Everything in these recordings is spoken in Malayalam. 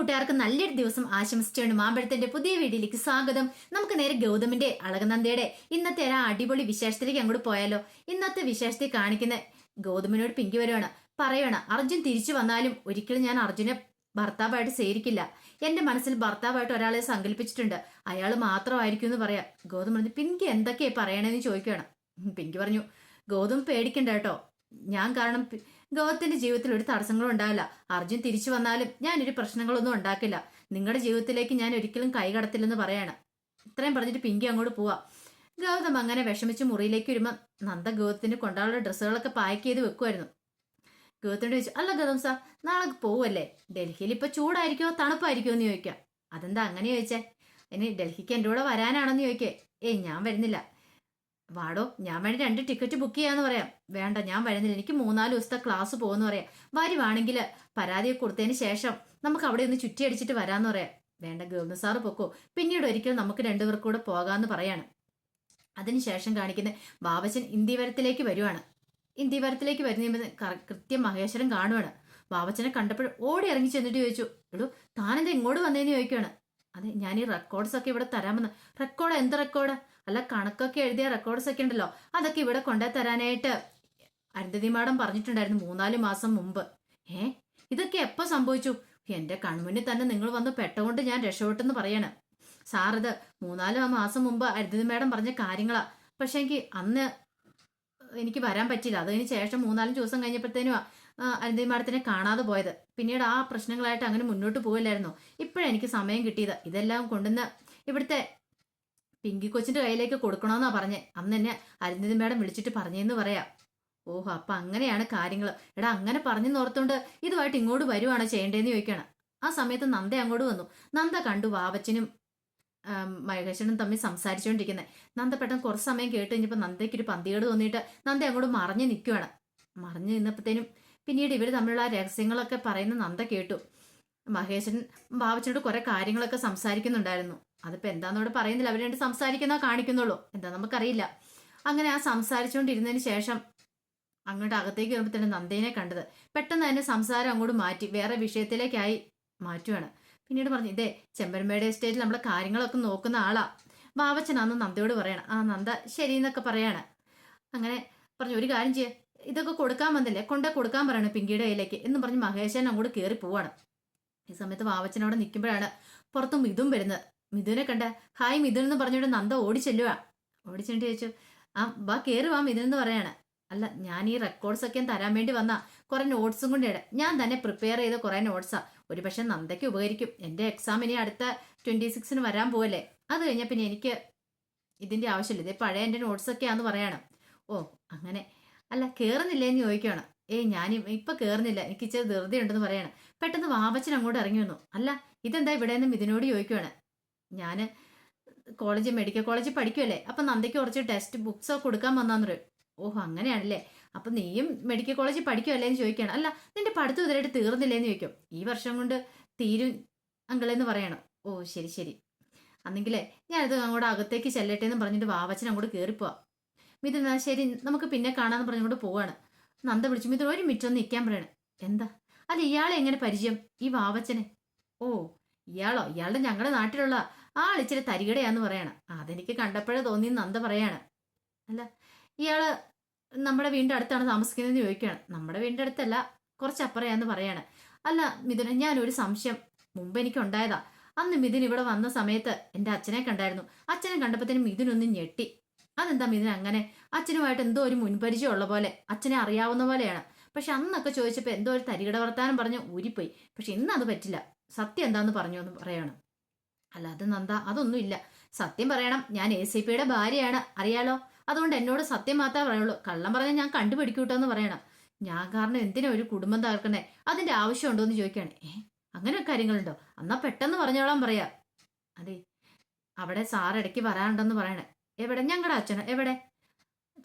കൂട്ടുകാർക്ക് നല്ലൊരു ദിവസം ആശംസിച്ചുകൊണ്ട് മാമ്പഴത്തിന്റെ പുതിയ വീഡിയോയിലേക്ക് സ്വാഗതം. നമുക്ക് നേരെ ഗൗതമിന്റെ അളകനന്ദയുടെ ഇന്നത്തെ ആ അടിപൊളി വിശേഷത്തിലേക്ക് അങ്ങോട്ട് പോയാലോ? ഇന്നത്തെ വിശേഷത്തിൽ കാണിക്കുന്ന ഗൗതമിനോട് പിങ്കി വരുവാണ്. പറയുവാണ് അർജുൻ തിരിച്ചു വന്നാലും ഒരിക്കലും ഞാൻ അർജുനെ ഭർത്താവായിട്ട് സ്വീകരിക്കില്ല. എന്റെ മനസ്സിൽ ഭർത്താവായിട്ട് ഒരാളെ സങ്കല്പിച്ചിട്ടുണ്ട്. അയാൾ മാത്രമായിരിക്കും എന്ന് പറയാം. ഗൗതം പറഞ്ഞു പിങ്കി എന്തൊക്കെയാ പറയണേന്ന് ചോദിക്കുകയാണ് പിങ്കി പറഞ്ഞു ഗൗതം പേടിക്കണ്ട കേട്ടോ. ഞാൻ കാരണം ഗൗതത്തിന്റെ ജീവിതത്തിൽ ഒരു തടസ്സങ്ങളും ഉണ്ടാവില്ല. അർജുൻ തിരിച്ചു വന്നാലും ഞാനൊരു പ്രശ്നങ്ങളൊന്നും ഉണ്ടാക്കില്ല. നിങ്ങളുടെ ജീവിതത്തിലേക്ക് ഞാൻ ഒരിക്കലും കൈകടത്തില്ലെന്ന് പറയാണ്. ഇത്രയും പറഞ്ഞിട്ട് പിങ്കി അങ്ങോട്ട് പോവാ. ഗൗതം അങ്ങനെ വിഷമിച്ച് മുറിയിലേക്ക് വരുമ്പോൾ നന്ദ ഗൗതത്തിന് കൊണ്ടാളുടെ ഡ്രസ്സുകളൊക്കെ പാക്ക് ചെയ്ത് വെക്കുമായിരുന്നു ഗൗതത്തിനോട് ചോദിച്ചു അല്ല ഗൗതം സാർ നാളെ പോവല്ലേ? ഡൽഹിയിൽ ഇപ്പൊ ചൂടായിരിക്കുമോ തണുപ്പായിരിക്കുമോ എന്ന് ചോദിക്കാം. അതെന്താ അങ്ങനെ ചോദിച്ചേ? ഇനി ഡൽഹിക്ക് എന്റെ കൂടെ വരാനാണെന്ന് ചോദിക്കേ. ഏയ് ഞാൻ വരുന്നില്ല. വാടോ ഞാൻ വേണ്ടി രണ്ട് ടിക്കറ്റ് ബുക്ക് ചെയ്യാന്ന് പറയാം. വേണ്ട ഞാൻ വരുന്നില്ല. എനിക്ക് മൂന്നാൽ ദിവസത്തെ ക്ലാസ് പോകുന്നു പറയാം. വരുവാണെങ്കിൽ പരാതിയെ കൊടുത്തതിന് ശേഷം നമുക്ക് അവിടെ ഒന്ന് ചുറ്റിയടിച്ചിട്ട് വരാന്ന് പറയാം. വേണ്ട ഗവർണർ സാറ് പൊക്കോ. പിന്നീട് ഒരിക്കലും നമുക്ക് രണ്ടുപേർക്കും കൂടെ പോകാമെന്ന് പറയാണ്. അതിനുശേഷം കാണിക്കുന്ന ബാബച്ചൻ ഇന്ത്യവരത്തിലേക്ക് വരുവാണ്. ഇന്ത്യവരത്തിലേക്ക് വരുന്ന കൃത്യം മഹേശ്വരൻ കാണുവാണ്. ബാബച്ചനെ കണ്ടപ്പോൾ ഓടി ഇറങ്ങി ചെന്നിട്ട് ചോദിച്ചു എടോ താനെന്താ ഇങ്ങോട്ട് വന്നേന്ന് ചോദിക്കുകയാണ് അതെ ഞാൻ ഈ റെക്കോർഡ്സ് ഒക്കെ ഇവിടെ തരാമെന്ന്. റെക്കോർഡ് എന്ത് റെക്കോർഡ് അല്ല കണക്കൊക്കെ എഴുതിയ റെക്കോർഡ്സ് ഒക്കെ ഉണ്ടല്ലോ. അതൊക്കെ ഇവിടെ കൊണ്ടു തരാനായിട്ട് അരുന്ധതി മാഡം പറഞ്ഞിട്ടുണ്ടായിരുന്നു മൂന്നാൽ മാസം മുമ്പ്. ഏ ഇതൊക്കെ എപ്പോ സംഭവിച്ചു? എന്റെ കൺമുന്നിൽ തന്നെ നിങ്ങൾ വന്ന് പെട്ടുകൊണ്ട് ഞാൻ രക്ഷപ്പെട്ടെന്ന് പറയാണ്. ഇത് മൂന്നാൽ മാസം മുമ്പ് അരുന്ധതി മാഡം പറഞ്ഞ കാര്യങ്ങളാ. പക്ഷെ എനിക്ക് അന്ന് എനിക്ക് വരാൻ പറ്റില്ല അതിന് ശേഷം മൂന്നാലും ദിവസം കഴിഞ്ഞപ്പോഴത്തേനും അരുന്ധതി മാഡത്തിനെ കാണാതെ പോയത്. പിന്നീട് ആ പ്രശ്നങ്ങളായിട്ട് അങ്ങനെ മുന്നോട്ട് പോകില്ലായിരുന്നു ഇപ്പോഴെനിക്ക് സമയം കിട്ടിയത്. ഇതെല്ലാം കൊണ്ടുവന്ന് ഇവിടുത്തെ പിങ്കി കൊച്ചിന്റെ കയ്യിലേക്ക് കൊടുക്കണമെന്നാ പറഞ്ഞേ. അന്ന് എന്നെ അരുന്ധതി മാഡം വിളിച്ചിട്ട് പറഞ്ഞെന്ന് പറയാം. ഓഹോ അപ്പൊ അങ്ങനെയാണ് കാര്യങ്ങൾ എടാ അങ്ങനെ പറഞ്ഞു നോർത്തോണ്ട് ഇതുമായിട്ട് ഇങ്ങോട്ട് വരുവാണോ ചെയ്യേണ്ടതെന്ന് ചോദിക്കണം. ആ സമയത്ത് നന്ദ അങ്ങോട്ട് വന്നു. നന്ദ കണ്ടു വാവച്ചനും മഹേശ്വരനും തമ്മിൽ സംസാരിച്ചുകൊണ്ടിരിക്കുന്നത് നന്ദ പെട്ടെന്ന് കുറച്ച് സമയം കേട്ട് കഴിഞ്ഞപ്പോൾ നന്ദയ്ക്ക് ഒരു പന്തികേട് തോന്നിയിട്ട് നന്ദ അങ്ങോട്ട് മറഞ്ഞു നിൽക്കുവാണ് മറിഞ്ഞു നിന്നപ്പോഴത്തേനും പിന്നീട് ഇവർ തമ്മിലുള്ള രഹസ്യങ്ങളൊക്കെ പറയുന്ന നന്ദ കേട്ടു. മഹേശ്വരൻ ബാബച്ചനോട് കുറെ കാര്യങ്ങളൊക്കെ സംസാരിക്കുന്നുണ്ടായിരുന്നു. അതിപ്പോ എന്താന്നോട് പറയുന്നില്ല. അവർ രണ്ട് സംസാരിക്കുന്ന കാണിക്കുന്നുള്ളൂ. എന്താ നമുക്കറിയില്ല. അങ്ങനെ ആ സംസാരിച്ചുകൊണ്ടിരുന്നതിന് ശേഷം അങ്ങോട്ട് അകത്തേക്ക് വരുമ്പോൾ തന്നെ നന്ദേനെ കണ്ടത്. പെട്ടെന്ന് തന്നെ സംസാരം അങ്ങോട്ട് മാറ്റി വേറെ വിഷയത്തിലേക്കായി മാറ്റുവാണ്. പിന്നീട് പറഞ്ഞു ഇതേ ചെമ്പരമേട് എസ്റ്റേറ്റിൽ നമ്മളെ കാര്യങ്ങളൊക്കെ നോക്കുന്ന ആളാ. ബാബച്ചൻ അന്ന് നന്ദയോട് പറയണം. ആ നന്ദ ശരി എന്നൊക്കെ പറയാണ്. അങ്ങനെ പറഞ്ഞു ഒരു കാര്യം ചെയ്യേ. ഇതൊക്കെ കൊടുക്കാൻ വന്നില്ലേ? കൊണ്ടേ കൊടുക്കാൻ പറയണം പിങ്കിയുടെ കയ്യിലേക്ക്. എന്ന് പറഞ്ഞ് മഹേശൻ അങ്ങോട്ട് കയറി പോവാണ്. ഈ സമയത്ത് വാവച്ചനോട് നിൽക്കുമ്പോഴാണ് പുറത്ത് മിഥുൻ വരുന്നത്. മിഥുനെ കണ്ട ഹായ് മിഥുൻ എന്ന് പറഞ്ഞുകൊണ്ട് നന്ദ ഓടി ചെല്ലുക ചോദിച്ചു ആ വാ കയറി വാ മിഥുൻ എന്ന് പറയാണ്. അല്ല ഞാൻ ഈ റെക്കോർഡ്സ് ഒക്കെ തരാൻ വേണ്ടി വന്ന കുറെ നോട്ട്സും കൊണ്ട് ഞാൻ തന്നെ പ്രിപ്പയർ ചെയ്ത കുറെ നോട്ട്സാ ഒരു പക്ഷെ നന്ദയ്ക്ക് ഉപകരിക്കും. എന്റെ എക്സാം ഇനി അടുത്ത ട്വന്റി സിക്സിന് വരാൻ പോവല്ലേ? അത് കഴിഞ്ഞാൽ പിന്നെ എനിക്ക് ഇതിന്റെ ആവശ്യമില്ല. ഇതേ പഴയ എന്റെ നോട്ട്സ് ഒക്കെയാന്ന് പറയാണ്. ഓ അങ്ങനെ. അല്ല കയറുന്നില്ലേന്ന് ചോദിക്കുകയാണ്. ഏയ് ഞാൻ ഇപ്പൊ കേറുന്നില്ല. എനിക്ക് ഇച്ചിരി ധൃതി ഉണ്ടെന്ന് പറയണം. പെട്ടെന്ന് വാവച്ചൻ അങ്ങോട്ട് ഇറങ്ങി വന്നു. അല്ല ഇതെന്താ ഇവിടെ നിന്ന് ഇതിനോട് ചോദിക്കുവാണ്. ഞാൻ കോളേജ് മെഡിക്കൽ കോളേജിൽ പഠിക്കുമല്ലേ അപ്പൊ നന്ദയ്ക്ക് കുറച്ച് ടെസ്റ്റ് ബുക്സോ കൊടുക്കാൻ വന്നാന്ന് പറയും ഓഹ് അങ്ങനെയാണല്ലേ. അപ്പൊ നീയും മെഡിക്കൽ കോളേജിൽ പഠിക്കുമല്ലേ എന്ന് ചോദിക്കുകയാണ്. അല്ല നിന്റെ പഠിത്തം ഇതുവരെയായിട്ട് തീർന്നില്ലേന്ന് ചോദിക്കും. ഈ വർഷം കൊണ്ട് തീരും അങ്കളെന്ന് പറയണം. ഓ ശരി ശരി. അന്നെങ്കിലേ ഞാനിത് അങ്ങോട്ട് അകത്തേക്ക് ചെല്ലട്ടെ എന്ന് പറഞ്ഞിട്ട് വാവച്ചൻ അങ്ങോട്ട് കയറിപ്പോവാ മിഥുന "ആ, ശരി നമുക്ക് പിന്നെ കാണാന്ന് പറഞ്ഞുകൊണ്ട് പോവാണ്. നന്ദ വിളിച്ചു. മിഥുൻ ഒരു മിനിറ്റ് ഒന്ന് നിൽക്കാൻ പറയണേ. എന്താ? അല്ല ഇയാളെ എങ്ങനെ പരിചയം? ഈ വാവച്ചനെ. ഓ ഇയാളോ? ഇയാളുടെ ഞങ്ങളുടെ നാട്ടിലുള്ള ആൾ ഇച്ചിരി തരികടയാന്ന് പറയണം. അതെനിക്ക് കണ്ടപ്പോഴേ തോന്നി നന്ദ പറയാണ്. അല്ല ഇയാൾ നമ്മുടെ വീടിന്റെ അടുത്താണ് താമസിക്കുന്നതെന്ന് ചോദിക്കുകയാണ്. നമ്മുടെ വീടിന്റെ അടുത്തല്ല കുറച്ച് അപ്പുറയാന്ന് പറയാണ്. അല്ല മിഥുന ഞാനൊരു സംശയം. മുമ്പ് എനിക്ക് ഉണ്ടായതാ അന്ന് മിഥുൻ ഇവിടെ വന്ന സമയത്ത് എന്റെ അച്ഛനെ കണ്ടായിരുന്നു. അച്ഛനെ കണ്ടപ്പോഴത്തേനും മിഥുൻ ഒന്ന് ഞെട്ടി. അതെന്താ മിഥുൻ അങ്ങനെ അച്ഛനുമായിട്ട് എന്തോ ഒരു മുൻപരിചയം ഉള്ള പോലെ അച്ഛനെ അറിയാവുന്ന പോലെയാണ്. പക്ഷെ അന്നൊക്കെ ചോദിച്ചപ്പോൾ എന്തോ ഒരു തരികിട വർത്താനം പറഞ്ഞ് ഊരിപ്പോയി. പക്ഷെ ഇന്ന് അത് പറ്റില്ല. സത്യം എന്താന്ന് പറഞ്ഞു എന്ന് പറയണം. അല്ല അത് നന്ദ അതൊന്നുമില്ല സത്യം പറയണം ഞാൻ എ സി പിയുടെ ഭാര്യയാണ്. അറിയാലോ? അതുകൊണ്ട് എന്നോട് സത്യം മാത്രമേ പറയുള്ളൂ. കള്ളം പറഞ്ഞാൽ ഞാൻ കണ്ടുപിടിക്കൂട്ടോ എന്ന് പറയണം. ഞാൻ കാരണം എന്തിനാ ഒരു കുടുംബം തകർക്കണേ അതിന്റെ ആവശ്യമുണ്ടോ എന്ന് ചോദിക്കുകയാണ് ഏ അങ്ങനെ കാര്യങ്ങളുണ്ടോ? എന്നാ പെട്ടെന്ന് പറഞ്ഞോളാൻ പറയാ. അതെ അവിടെ സാർ ഇടയ്ക്ക് വരാനുണ്ടെന്ന് പറയണേ. എവിടെ? ഞങ്ങളുടെ അച്ഛനോ. എവിടെ?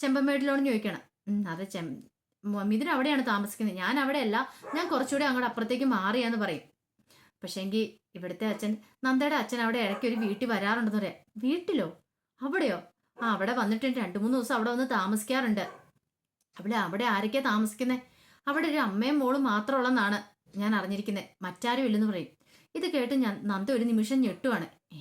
ചെമ്പമേട്ടിലോണെന്ന് ചോദിക്കണം. അതെ ചെം മിഥുൻ അവിടെയാണ് താമസിക്കുന്നത്. ഞാൻ അവിടെയല്ല ഞാൻ കുറച്ചുകൂടി അങ്ങോട്ട് അപ്പുറത്തേക്ക് മാറിയാന്ന് പറയും. പക്ഷേങ്കിൽ ഇവിടുത്തെ അച്ഛൻ നന്ദയുടെ അച്ഛൻ അവിടെ ഇടയ്ക്ക് ഒരു വീട്ടിൽ വരാറുണ്ടെന്ന് പറയാം. വീട്ടിലോ? അവിടെയോ? ആ അവിടെ വന്നിട്ടുണ്ട് രണ്ട് മൂന്ന് ദിവസം അവിടെ വന്ന് താമസിക്കാറുണ്ട്. അവിടെ അവിടെ ആരൊക്കെയാ താമസിക്കുന്നത് അവിടെ ഒരു അമ്മയും മോളും മാത്രമുള്ളെന്നാണ് ഞാൻ അറിഞ്ഞിരിക്കുന്നത് മറ്റാരും ഇല്ലെന്ന് പറയും. ഇത് കേട്ട് ഞാൻ നന്ദ ഒരു നിമിഷം ഞെട്ടുവാണ്. ഏ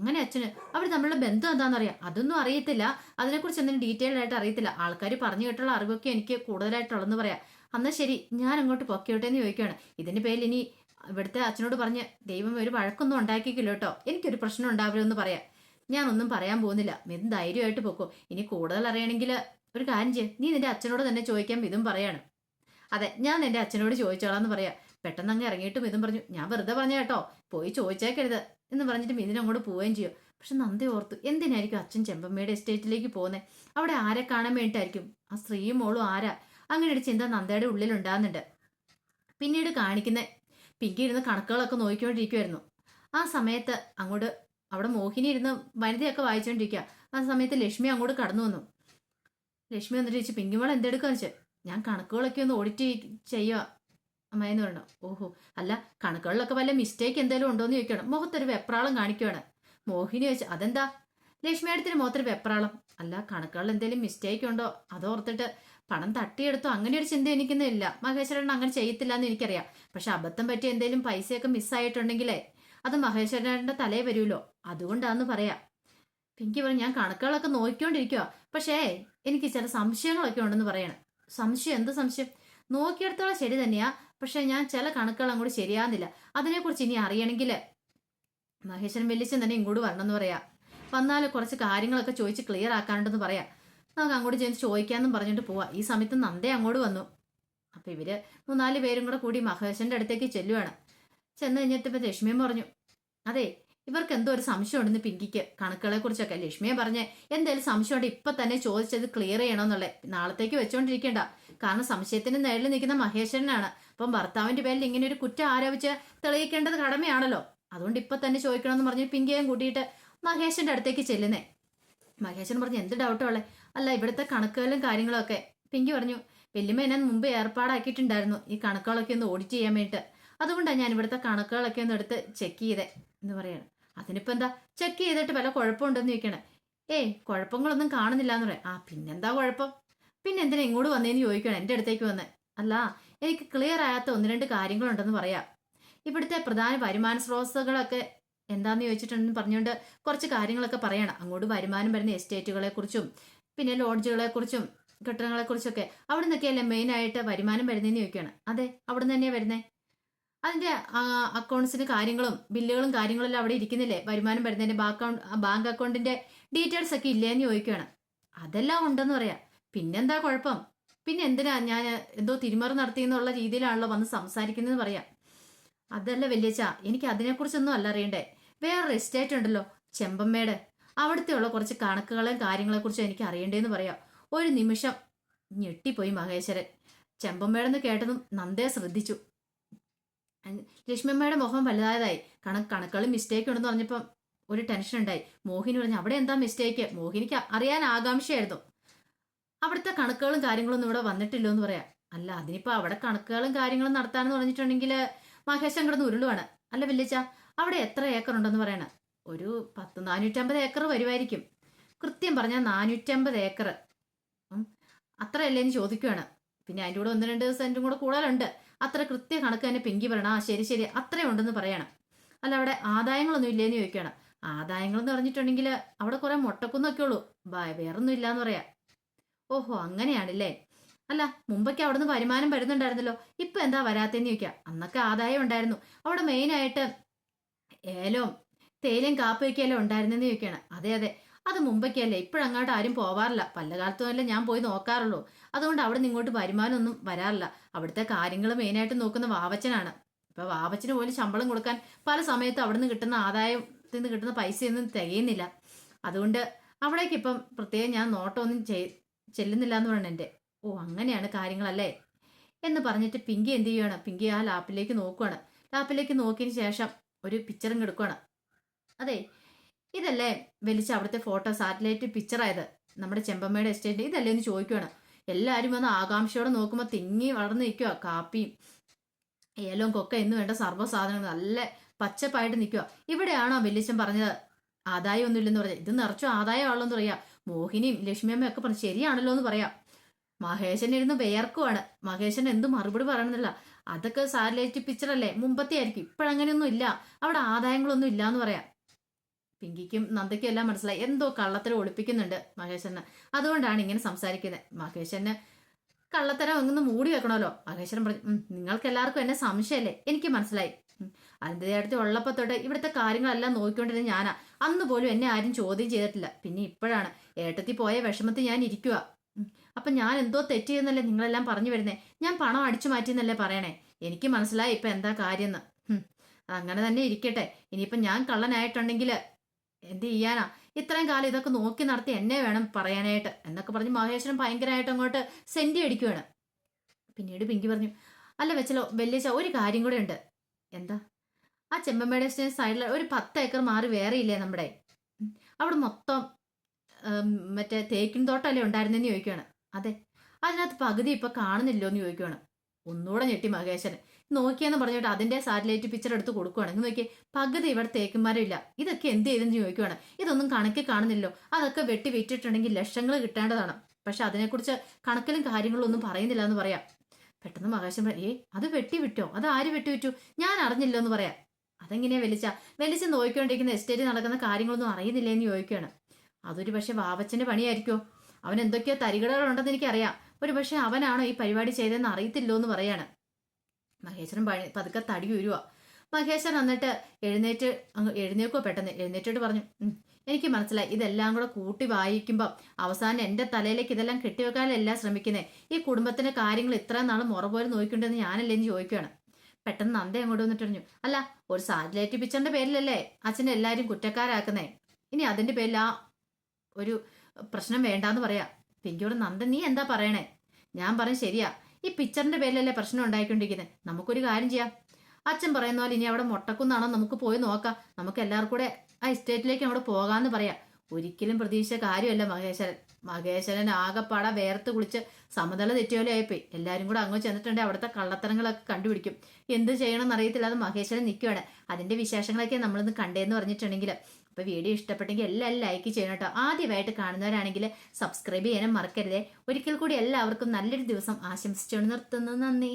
അങ്ങനെ അച്ഛന്. അവർ തമ്മിലുള്ള ബന്ധം എന്താണെന്നറിയാം അതൊന്നും അറിയത്തില്ല. അതിനെക്കുറിച്ച് എന്തെങ്കിലും ഡീറ്റെയിൽഡ് ആയിട്ട് അറിയത്തില്ല. ആൾക്കാർ പറഞ്ഞു കേട്ടുള്ള അറിവൊക്കെ എനിക്ക് കൂടുതലായിട്ടുള്ളതെന്ന് പറയാം. എന്നാൽ ശരി ഞാൻ അങ്ങോട്ട് പൊക്കോട്ടെ എന്ന് ചോദിക്കുകയാണ് ഇതിന്റെ പേരിൽ ഇനി ഇവിടുത്തെ അച്ഛനോട് പറഞ്ഞ് ദൈവം ഒരു വഴക്കൊന്നും ഉണ്ടാക്കിക്കില്ല കേട്ടോ. എനിക്കൊരു പ്രശ്നം ഉണ്ടാവില്ലെന്ന് പറയാം. ഞാനൊന്നും പറയാൻ പോകുന്നില്ല. മിതും ധൈര്യമായിട്ട് പൊക്കോ ഇനി കൂടുതൽ അറിയണമെങ്കിൽ ഒരു കാര്യം ചെയ്യ. നീ നിന്റെ അച്ഛനോട് തന്നെ ചോദിക്കാൻ ഇതും പറയാണ്. അതെ ഞാൻ നിന്റെ അച്ഛനോട് ചോദിച്ചോളാം എന്ന് പറയാം. പെട്ടെന്ന് അങ്ങ് ഇറങ്ങിയിട്ട് ഇതും പറഞ്ഞു. ഞാൻ വെറുതെ പറഞ്ഞ കേട്ടോ. പോയി ചോദിച്ചേക്കരുത്. എന്ന് പറഞ്ഞിട്ട് മിഥുൻ അങ്ങോട്ട് പോവുകയും ചെയ്യും. പക്ഷെ നന്ദി ഓർത്തു എന്തിനായിരിക്കും അച്ഛൻ ചെമ്പമ്മയുടെ എസ്റ്റേറ്റിലേക്ക് പോകുന്നത് അവിടെ ആരെ കാണാൻ വേണ്ടിയിട്ടായിരിക്കും? ആ സ്ത്രീയും മോളും ആരാ? അങ്ങനെ ഒരു ചിന്ത നന്ദയുടെ ഉള്ളിൽ ഉണ്ടാകുന്നുണ്ട് പിന്നീട് കാണിക്കുന്ന പിങ്കി ഇരുന്ന് കണക്കുകളൊക്കെ നോക്കിക്കൊണ്ടിരിക്കുമായിരുന്നു ആ സമയത്ത് അങ്ങോട്ട് അവിടെ മോഹിനി ഇരുന്ന് വനിതയൊക്കെ വായിച്ചുകൊണ്ടിരിക്കുക ആ സമയത്ത് ലക്ഷ്മി അങ്ങോട്ട് കടന്നു വന്നു. ലക്ഷ്മി വന്നിട്ട് ചോദിച്ചു പിങ്കിമോൾ എന്തെടുക്കുക ഞാൻ കണക്കുകളൊക്കെ ഒന്ന് ഓഡിറ്റ് ചെയ്യുക അമ്മയെന്ന് പറഞ്ഞു ഓഹോ അല്ല കണക്കുകളിലൊക്കെ വല്ല മിസ്റ്റേക്ക് എന്തെങ്കിലും ഉണ്ടോ എന്ന് ചോദിക്കണം. മുഖത്തൊരു വെപ്രാളം കാണിക്കുകയാണ് മോഹിനി ചോദിച്ചു അതെന്താ? ലക്ഷ്മി അടുത്തിന് മുഖത്തൊരു വെപ്രാളം. അല്ല കണക്കുകളിൽ എന്തെങ്കിലും മിസ്റ്റേക്ക് ഉണ്ടോ? അതോർത്തിട്ട് പണം തട്ടിയെടുത്തോ? അങ്ങനെ ഒരു ചിന്ത എനിക്കൊന്നുമില്ല മഹേശ്വരൻ അങ്ങനെ ചെയ്യത്തില്ല എന്ന് എനിക്കറിയാം. പക്ഷെ അബദ്ധം പറ്റി എന്തെങ്കിലും പൈസയൊക്കെ മിസ്സായിട്ടുണ്ടെങ്കിലേ അത് മഹേശ്വരന്റെ തലേ വരുമല്ലോ അതുകൊണ്ടാന്ന് പറയാം. പിങ്കി പറഞ്ഞു ഞാൻ കണക്കുകളൊക്കെ നോക്കിക്കൊണ്ടിരിക്കുക പക്ഷേ എനിക്ക് ചില സംശയങ്ങളൊക്കെ ഉണ്ടെന്ന് പറയണം. സംശയം? എന്ത് സംശയം? നോക്കിയെടുത്തോളം ശരി തന്നെയാ. പക്ഷെ ഞാൻ ചില കണക്കുകൾ അങ്ങോട്ട് ശരിയാകുന്നില്ല. അതിനെക്കുറിച്ച് ഇനി അറിയണമെങ്കിൽ മഹേശ്വരൻ വെല്ലിച്ചൻ തന്നെ ഇങ്ങോട്ട് വരണമെന്ന് പറയാം. വന്നാൽ കുറച്ച് കാര്യങ്ങളൊക്കെ ചോദിച്ച് ക്ലിയർ ആക്കാനുണ്ടെന്ന് പറയാം. നമുക്ക് അങ്ങോട്ട് ചെന്ന് ചോദിക്കാമെന്നും പറഞ്ഞിട്ട് പോവാം. ഈ സമയത്ത് നന്ദേ അങ്ങോട്ട് വന്നു. അപ്പൊ ഇവർ മൂന്നാൽ പേരും കൂടെ കൂടി മഹേശന്റെ അടുത്തേക്ക് ചെല്ലുവാണ്. ചെന്ന് കഴിഞ്ഞിട്ട് ഇപ്പൊ ലക്ഷ്മിയും പറഞ്ഞു അതെ ഇവർക്ക് എന്തോ ഒരു സംശയം ഉണ്ടെന്ന് പിങ്കിക്ക് കണക്കുകളെ കുറിച്ചൊക്കെ ലക്ഷ്മിയെ പറഞ്ഞ് എന്തായാലും സംശയമുണ്ട് ഇപ്പൊ തന്നെ ചോദിച്ചത് ക്ലിയർ ചെയ്യണമെന്നുള്ളേ. നാളത്തേക്ക് വെച്ചോണ്ടിരിക്കേണ്ട. കാരണം സംശയത്തിന് നേരിൽ നിൽക്കുന്ന മഹേശ്വരനാണ്. അപ്പം ഭർത്താവിന്റെ പേരിൽ ഇങ്ങനെ ഒരു കുറ്റം ആരോപിച്ച് തെളിയിക്കേണ്ടത് കടമയാണല്ലോ. അതുകൊണ്ട് ഇപ്പൊ തന്നെ ചോദിക്കണമെന്ന് പറഞ്ഞ് പിങ്കിയെയും കൂട്ടിയിട്ട് മഹേഷന്റെ അടുത്തേക്ക് ചെല്ലുന്നേ. മഹേഷൻ പറഞ്ഞു എന്ത് ഡൗട്ടുള്ളേ അല്ല ഇവിടുത്തെ കണക്കുകളും കാര്യങ്ങളും ഒക്കെ പിങ്കി പറഞ്ഞു വല്യമ്മ എന്നെ മുമ്പ് ഏർപ്പാടാക്കിയിട്ടുണ്ടായിരുന്നു ഈ കണക്കുകളൊക്കെ ഒന്ന് ഓഡിറ്റ് ചെയ്യാൻ വേണ്ടിയിട്ട്. അതുകൊണ്ടാണ് ഞാൻ ഇവിടുത്തെ കണക്കുകളൊക്കെ ഒന്ന് എടുത്ത് ചെക്ക് ചെയ്തേ. എന്ന് പറയാണ്. അതിനിപ്പോ എന്താ? ചെക്ക് ചെയ്തിട്ട് വല്ല കുഴപ്പമുണ്ടെന്ന് ചോദിക്കണേ. ഏയ് കുഴപ്പങ്ങളൊന്നും കാണുന്നില്ല എന്ന് പറയാം. ആ പിന്നെന്താ കുഴപ്പം? പിന്നെ എന്തിനാ ഇങ്ങോട്ട് വന്നേന്ന് ചോദിക്കണം എന്റെ അടുത്തേക്ക് വന്നെ. അല്ല എനിക്ക് ക്ലിയർ ആകാത്ത ഒന്ന് രണ്ട് കാര്യങ്ങളുണ്ടെന്ന് പറയാം. ഇവിടുത്തെ പ്രധാന വരുമാന സ്രോതസ്സുകളൊക്കെ എന്താന്ന് ചോദിച്ചിട്ടുണ്ടെന്ന് പറഞ്ഞുകൊണ്ട് കുറച്ച് കാര്യങ്ങളൊക്കെ പറയണം. അങ്ങോട്ട് വരുമാനം വരുന്ന എസ്റ്റേറ്റുകളെ കുറിച്ചും പിന്നെ ലോഡ്ജുകളെ കുറിച്ചും കെട്ടിടങ്ങളെ കുറിച്ചൊക്കെ അവിടെ നിന്നൊക്കെയല്ലേ മെയിൻ ആയിട്ട് വരുമാനം വരുന്നതെന്ന് ചോദിക്കുകയാണ് അതെ അവിടെ നിന്ന് തന്നെയാണ് വരുന്നത് അതിന്റെ അക്കൗണ്ട്സിന് കാര്യങ്ങളും ബില്ലുകളും കാര്യങ്ങളും എല്ലാം അവിടെ ഇരിക്കുന്നില്ലേ? വരുമാനം വരുന്നതിന്റെ ബാങ്ക് അക്കൗണ്ടിന്റെ ഡീറ്റെയിൽസ് ഒക്കെ ഇല്ലേ എന്ന് ചോദിക്കുകയാണ് അതെല്ലാം ഉണ്ടെന്ന് പറയാം. പിന്നെന്താ കുഴപ്പം? പിന്നെ എന്തിനാ ഞാൻ എന്തോ തിരിമറി നടത്തി എന്നുള്ള രീതിയിലാണല്ലോ വന്ന് സംസാരിക്കുന്നതെന്ന് പറയാം. അതല്ല വല്യച്ച എനിക്ക് അതിനെക്കുറിച്ചൊന്നും അല്ല അറിയണ്ടേ. വേറൊരു എസ്റ്റേറ്റ് ഉണ്ടല്ലോ ചെമ്പമ്മേട്. അവിടുത്തെയുള്ള കുറച്ച് കണക്കുകളെയും കാര്യങ്ങളെക്കുറിച്ചും എനിക്ക് അറിയണ്ടേന്ന് പറയാം. ഒരു നിമിഷം ഞെട്ടിപ്പോയി മഹേശ്വരൻ. ചെമ്പമ്മേടെന്ന് കേട്ടതും നന്ദേ ശ്രദ്ധിച്ചു. ലക്ഷ്മിയമ്മയുടെ മുഖം വലുതായതായി. കണക്ക് കണക്കുകൾ മിസ്റ്റേക്ക് ഉണ്ടെന്ന് പറഞ്ഞപ്പം ഒരു ടെൻഷൻ ഉണ്ടായി. മോഹിനി പറഞ്ഞു അവിടെ എന്താ മിസ്റ്റേക്ക് മോഹിനിക്ക് അറിയാൻ ആകാംക്ഷയായിരുന്നു. അവിടുത്തെ കണക്കുകളും കാര്യങ്ങളൊന്നും ഇവിടെ വന്നിട്ടില്ലോ എന്ന് പറയാം. അല്ല അതിനിപ്പോ അവിടെ കണക്കുകളും കാര്യങ്ങളും നടത്താനെന്ന് പറഞ്ഞിട്ടുണ്ടെങ്കിൽ മഹേശൻ കിടന്ന് ഉരുളുവാണ്. അല്ല വല്യച്ച അവിടെ എത്ര ഏക്കർ ഉണ്ടെന്ന് പറയണ? ഒരു പത്ത് നാനൂറ്റമ്പത് ഏക്കർ വരുമായിരിക്കും കൃത്യം പറഞ്ഞാൽ നാനൂറ്റമ്പത് ഏക്കർ. അത്രയല്ലേന്ന് ചോദിക്കുകയാണ് പിന്നെ അതിന്റെ കൂടെ ഒന്ന് രണ്ട് സെന്റും കൂടെ കൂടുതലുണ്ട്. അത്ര കൃത്യ കണക്ക് തന്നെ പിങ്കി പറയണം. ആ ശരി ശരി അത്രയും ഉണ്ടെന്ന് പറയണം. അല്ല അവിടെ ആദായങ്ങളൊന്നും ഇല്ലേന്ന് ചോദിക്കണം ആദായങ്ങൾ എന്ന് പറഞ്ഞിട്ടുണ്ടെങ്കിൽ അവിടെ കുറെ മുട്ടക്കുന്നൊക്കെ ഉള്ളൂ. വേറൊന്നും ഇല്ലാന്ന് പറയാം. ഓഹോ അങ്ങനെയാണല്ലേ? അല്ല മുമ്പൊക്കെ അവിടുന്ന് വരുമാനം വരുന്നുണ്ടായിരുന്നല്ലോ. ഇപ്പൊ എന്താ വരാത്തെന്ന് ചോദിക്കാം. അന്നൊക്കെ ആദായം ഉണ്ടായിരുന്നു. അവിടെ മെയിനായിട്ട് ഏലവും തേയിലയും കാപ്പയൊക്കെയല്ലേ ഉണ്ടായിരുന്നെന്ന് ചോദിക്കുകയാണ്. അതെ അതെ. അത് മുമ്പൊക്കെയല്ലേ? ഇപ്പോഴങ്ങോട്ട് ആരും പോവാറില്ല. പല ഞാൻ പോയി നോക്കാറുള്ളൂ. അതുകൊണ്ട് അവിടെ നിന്ന് ഇങ്ങോട്ട് വരുമാനമൊന്നും വരാറില്ല. അവിടുത്തെ കാര്യങ്ങൾ മെയിനായിട്ട് നോക്കുന്ന വാവച്ചനാണ്. ഇപ്പൊ വാവച്ചന് പോലും ശമ്പളം കൊടുക്കാൻ പല സമയത്തും അവിടെ നിന്ന് കിട്ടുന്ന ആദായത്തിൽ നിന്ന് കിട്ടുന്ന പൈസയൊന്നും തികയുന്നില്ല. അതുകൊണ്ട് അവിടേക്ക് ഇപ്പം പ്രത്യേകം ഞാൻ നോട്ടമൊന്നും ചെല്ലുന്നില്ല എന്ന് പറയണ എന്റെ. ഓ അങ്ങനെയാണ് കാര്യങ്ങളല്ലേ? എന്ന് പറഞ്ഞിട്ട് പിങ്കി എന്ത് ചെയ്യുകയാണ് പിങ്കി ആ ലാപ്പിലേക്ക് നോക്കുവാണ്. ലാപ്പിലേക്ക് നോക്കിയതിന് ശേഷം ഒരു പിക്ചറും കെടുക്കുവാണ് അതെ ഇതല്ലേ വലിച്ച അവിടുത്തെ ഫോട്ടോ സാറ്റലൈറ്റ് പിക്ചറായത് നമ്മുടെ ചെമ്പമ്മയുടെ എസ്റ്റേറ്റ് ഇതല്ലേ എന്ന് ചോദിക്കുവാണ്. എല്ലാവരും വന്ന് ആകാംക്ഷയോടെ നോക്കുമ്പോൾ തിങ്ങി വളർന്നു നിൽക്കുക കാപ്പിയും ഏലവും കൊക്ക എന്ന് വേണ്ട സർവ സാധനങ്ങൾ നല്ല പച്ചപ്പായിട്ട് നിൽക്കുക ഇവിടെയാണോ വെല്ലിച്ചൻ പറഞ്ഞത്? ആദായം ഒന്നുമില്ലെന്ന് പറഞ്ഞത്. ഇത് നിറച്ചു ആദായമാണല്ലോ എന്ന് പറയാ. മോഹിനിയും ലക്ഷ്മിയമ്മയും ഒക്കെ പറഞ്ഞു ശരിയാണല്ലോ എന്ന് പറയാം. മഹേശൻ ഇരുന്ന് വേർക്കുവാണ് മഹേശൻ എന്ത് മറുപടി പറയണമെന്നില്ല. അതൊക്കെ സാറ്റലൈറ്റ് പിക്ചറല്ലേ മുമ്പത്തെ ആയിരിക്കും. ഇപ്പോഴങ്ങനെയൊന്നും ഇല്ല. അവിടെ ആദായങ്ങളൊന്നും ഇല്ല എന്ന് പറയാം. പിങ്കിക്കും നന്ദയ്ക്കും എല്ലാം മനസ്സിലായി. എന്തോ കള്ളത്തരം ഒളിപ്പിക്കുന്നുണ്ട് മഹേശ്വരന്. അതുകൊണ്ടാണ് ഇങ്ങനെ സംസാരിക്കുന്നത്. മഹേശ്വരന് കള്ളത്തരം ഒന്ന് മൂടി വെക്കണമല്ലോ. മഹേശ്വരൻ പറഞ്ഞു "ഉം, നിങ്ങൾക്ക് എല്ലാവർക്കും എന്നെ സംശയമല്ലേ? എനിക്ക് മനസ്സിലായി. അതിന്റെ അടുത്ത് ഉള്ളപ്പോൾ തൊട്ട് ഇവിടുത്തെ കാര്യങ്ങളെല്ലാം നോക്കിക്കൊണ്ടിരുന്ന ഞാനാ. അന്ന് പോലും എന്നെ ആരും ചോദ്യം ചെയ്തിട്ടില്ല. പിന്നെ ഇപ്പോഴാണ് ഏട്ടത്തി പോയ വിഷമത്തിൽ ഞാൻ ഇരിക്കുക അപ്പം ഞാൻ എന്തോ തെറ്റ് ചെയ്യുന്നല്ലേ നിങ്ങളെല്ലാം പറഞ്ഞു വരുന്നേ? ഞാൻ പണം അടിച്ചു മാറ്റിയെന്നല്ലേ പറയണേ? എനിക്ക് മനസ്സിലായി ഇപ്പം എന്താ കാര്യമെന്ന് അങ്ങനെ തന്നെ ഇരിക്കട്ടെ. ഇനിയിപ്പം ഞാൻ കള്ളനായിട്ടുണ്ടെങ്കിൽ എന്ത് ചെയ്യാനാ? ഇത്രയും കാലം ഇതൊക്കെ നോക്കി നടത്തി എന്നെ വേണം പറയാനായിട്ട്. എന്നൊക്കെ പറഞ്ഞ് മഹേശ്വരൻ ഭയങ്കരമായിട്ട് അങ്ങോട്ട് സെന്റി അടിക്കുവാണ്. പിന്നീട് പിങ്കി പറഞ്ഞു അല്ല വെച്ചല്ലോ വെല്ലിച്ച ഒരു കാര്യം കൂടെ ഉണ്ട്. എന്താ? ആ ചെമ്പമ്മയുടെ സൈഡിൽ ഒരു പത്ത് ഏക്കർ മാറി വേറെ ഇല്ലേ നമ്മുടെ? അവിടെ മൊത്തം മറ്റേ തേക്കിൻ തോട്ടമല്ലേ ഉണ്ടായിരുന്നെന്ന് ചോദിക്കുകയാണ് അതെ. അതിനകത്ത് പകുതി ഇപ്പൊ കാണുന്നില്ലോ എന്ന് ചോദിക്കുകയാണ് ഒന്നുകൂടെ ഞെട്ടി മഹേശന്. നോക്കിയെന്ന് പറഞ്ഞിട്ട് അതിന്റെ സാറ്റലൈറ്റ് പിക്ചർ എടുത്ത് കൊടുക്കുവാണെങ്കിൽ നോക്കി പകുതി ഇവിടെ തേക്കുമരം ഇല്ല ഇതൊക്കെ എന്ത് ചെയ്തെന്ന് ചോദിക്കുവാണ്. ഇതൊന്നും കണക്കിൽ കാണുന്നില്ലോ അതൊക്കെ വെട്ടി വിറ്റിട്ടുണ്ടെങ്കിൽ ലക്ഷങ്ങൾ കിട്ടേണ്ടതാണ്. പക്ഷെ അതിനെക്കുറിച്ച് കണക്കിലും കാര്യങ്ങളും ഒന്നും പറയുന്നില്ല എന്ന് പറയാം. പെട്ടെന്ന് മഹേശൻ പറയാം ഏ അത് വെട്ടി വിട്ടോ അത് ആര് വെട്ടി വിറ്റു? ഞാൻ അറിഞ്ഞില്ലോ എന്ന് പറയാം. അതെങ്ങനെയാ വലിച്ച വലിച്ച് നോക്കിക്കൊണ്ടിരിക്കുന്ന എസ്റ്റേറ്റ് നടക്കുന്ന കാര്യങ്ങളൊന്നും അറിയുന്നില്ലേ എന്ന് ചോദിക്കുകയാണ് അതൊരു പക്ഷെ വാവച്ചന്റെ പണിയായിരിക്കോ? അവൻ എന്തൊക്കെയോ തരികടകളുണ്ടെന്ന് എനിക്കറിയാം. ഒരു പക്ഷെ അവനാണോ ഈ പരിപാടി ചെയ്തതെന്ന് അറിയത്തില്ലോ എന്ന് പറയാണ്. മഹേശ്വരൻ പഴി പതുക്കെ തടി ഉരുവാ. മഹേശ്വരൻ എന്നിട്ട് എഴുന്നേറ്റ് അങ്ങ് എഴുന്നേക്കോ പെട്ടെന്ന്. എഴുന്നേറ്റിട്ട് പറഞ്ഞു എനിക്ക് മനസ്സിലായി. ഇതെല്ലാം കൂടെ കൂട്ടി വായിക്കുമ്പോൾ അവസാനം എന്റെ തലയിലേക്ക് ഇതെല്ലാം കെട്ടിവെക്കാനല്ല ശ്രമിക്കുന്നത് ഈ കുടുംബത്തിന്റെ കാര്യങ്ങൾ ഇത്രയും നാൾ മുറ പോലെ ഞാനല്ലേ എന്ന് ചോദിക്കുകയാണ് പെട്ടെന്ന് നന്ദ അങ്ങോട്ട് വന്നിട്ട് പറഞ്ഞു അല്ല ഒരു സാറ്റലൈറ്റ് പിക്ചറിന്റെ പേരിലല്ലേ അച്ഛനെ എല്ലാവരും കുറ്റക്കാരാക്കുന്നേ? ഇനി അതിന്റെ പേരിൽ ആ ഒരു പ്രശ്നം വേണ്ടാന്ന് പറയാ. പിങ്കിയോട് നന്ദൻ നീ എന്താ പറയണേ? ഞാൻ പറയും ശരിയാ. ഈ പിക്ചറിന്റെ പേരിലല്ലേ പ്രശ്നം ഉണ്ടായിക്കൊണ്ടിരിക്കുന്നത് നമുക്കൊരു കാര്യം ചെയ്യാം. അച്ഛൻ പറയുന്ന പോലെ ഇനി അവിടെ മുട്ടക്കുന്നാണോ നമുക്ക് പോയി നോക്കാം. നമുക്ക് എല്ലാവർക്കും കൂടെ ആ എസ്റ്റേറ്റിലേക്ക് അവിടെ പോകാന്ന് പറയാം. ഒരിക്കലും പ്രതീക്ഷിച്ച കാര്യമല്ല മഹേശ്വരൻ. മഹേശ്വരൻ ആകെപ്പാട വേർത്ത് കുളിച്ച് സമതല തെറ്റിയോലെ ആയിപ്പോയി. എല്ലാവരും കൂടെ അങ്ങോട്ട് ചെന്നിട്ടുണ്ടെങ്കിൽ അവിടുത്തെ കള്ളത്തരങ്ങളൊക്കെ കണ്ടുപിടിക്കും. എന്ത് ചെയ്യണമെന്ന് അറിയത്തില്ല അത് മഹേശ്വരൻ നിൽക്കുകയാണ് അതിന്റെ വിശേഷങ്ങളൊക്കെ നമ്മളിന്ന് കണ്ടേന്ന് പറഞ്ഞിട്ടുണ്ടെങ്കിൽ അപ്പോൾ വീഡിയോ ഇഷ്ടപ്പെട്ടെങ്കിൽ എല്ലാവരും ലൈക്ക് ചെയ്യണം കേട്ടോ. ആദ്യമായിട്ട് കാണുന്നവരാണെങ്കിൽ സബ്സ്ക്രൈബ് ചെയ്യാനും മറക്കരുതേ. ഒരിക്കൽ കൂടി എല്ലാവർക്കും നല്ലൊരു ദിവസം ആശംസിച്ചുകൊണ്ട് നിർത്തുന്നു. നന്ദി.